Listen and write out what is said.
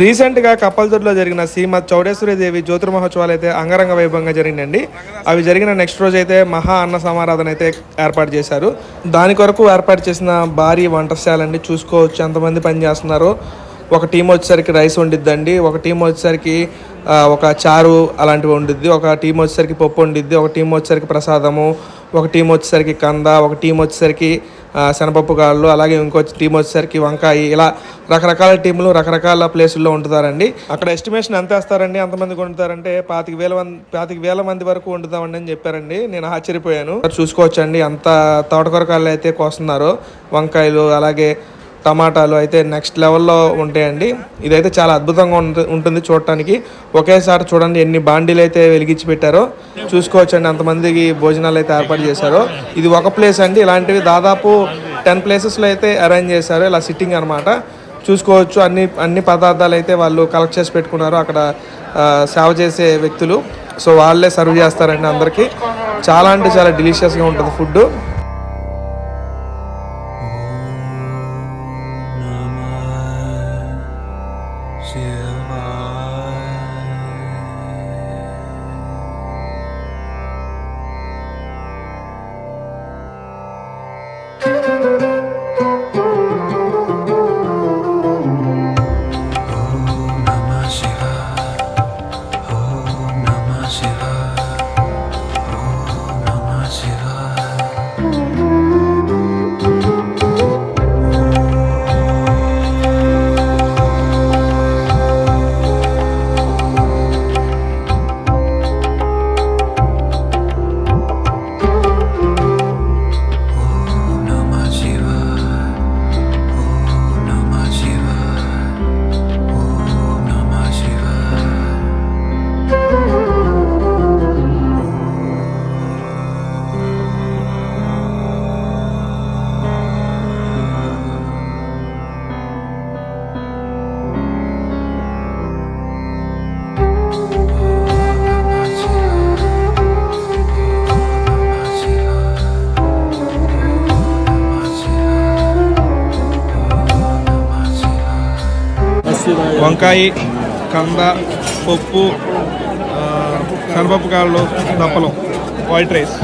రీసెంట్గా కప్పల్తోటిలో జరిగిన శ్రీమద్ చౌడేశ్వరీదేవి జ్యోతిర్ మహోత్సవాలు అయితే అంగరంగ వైభవంగా జరిగిందండి అవి జరిగిన నెక్స్ట్ రోజు అయితే మహా అన్న సమారాధన అయితే ఏర్పాటు చేశారు. దాని కొరకు ఏర్పాటు చేసిన భారీ వంటశాలండి. చూసుకోవచ్చు ఎంతమంది పని చేస్తున్నారో. ఒక టీం వచ్చేసరికి రైస్ వండిద్దండి ఒక టీం వచ్చేసరికి ఒక చారు అలాంటివి వండిద్ది ఒక టీం వచ్చేసరికి పప్పు వండిద్ది ఒక టీం వచ్చేసరికి ప్రసాదము ఒక టీం వచ్చేసరికి కంద ఒక టీం వచ్చేసరికి శనపప్పు గాళ్ళు అలాగే ఇంకో టీం వచ్చేసరికి వంకాయ ఇలా రకరకాల టీంలు రకరకాల ప్లేసుల్లో ఉంటుతారండి అక్కడ ఎస్టిమేషన్ ఎంత వేస్తారండి ఎంతమంది వండుతారంటే పాతిక వేల మంది పాతిక వేల మంది వరకు వండుతామండి అని చెప్పారండి. నేను ఆశ్చర్యపోయాను. చూసుకోవచ్చండి అంత తోటకూరకాయలు అయితే కోస్తున్నారు వంకాయలు అలాగే టమాటాలు అయితే నెక్స్ట్ లెవెల్లో ఉంటాయండి. ఇదైతే చాలా అద్భుతంగా ఉంటుంది చూడటానికి. ఒకేసారి చూడండి ఎన్ని బాండీలు అయితే వెలిగించి పెట్టారో. చూసుకోవచ్చండి అంతమందికి భోజనాలు అయితే ఏర్పాటు చేశారో. ఇది ఒక ప్లేస్ అండి. ఇలాంటివి దాదాపు టెన్ ప్లేసెస్లో అయితే అరేంజ్ చేశారు. ఇలా సిట్టింగ్ అనమాట చూసుకోవచ్చు అన్ని అన్ని పదార్థాలు అయితే వాళ్ళు కలెక్ట్ చేసి పెట్టుకున్నారు. అక్కడ సేవ చేసే వ్యక్తులు. సో వాళ్ళే సర్వ్ చేస్తారండి అందరికీ. చాలా అంటే చాలా డెలిషియస్గా ఉంటుంది ఫుడ్ Yeah. వంకాయ కంద పప్పు ఆ, కాళ్ళు దప్పలం వైట్ రైస్.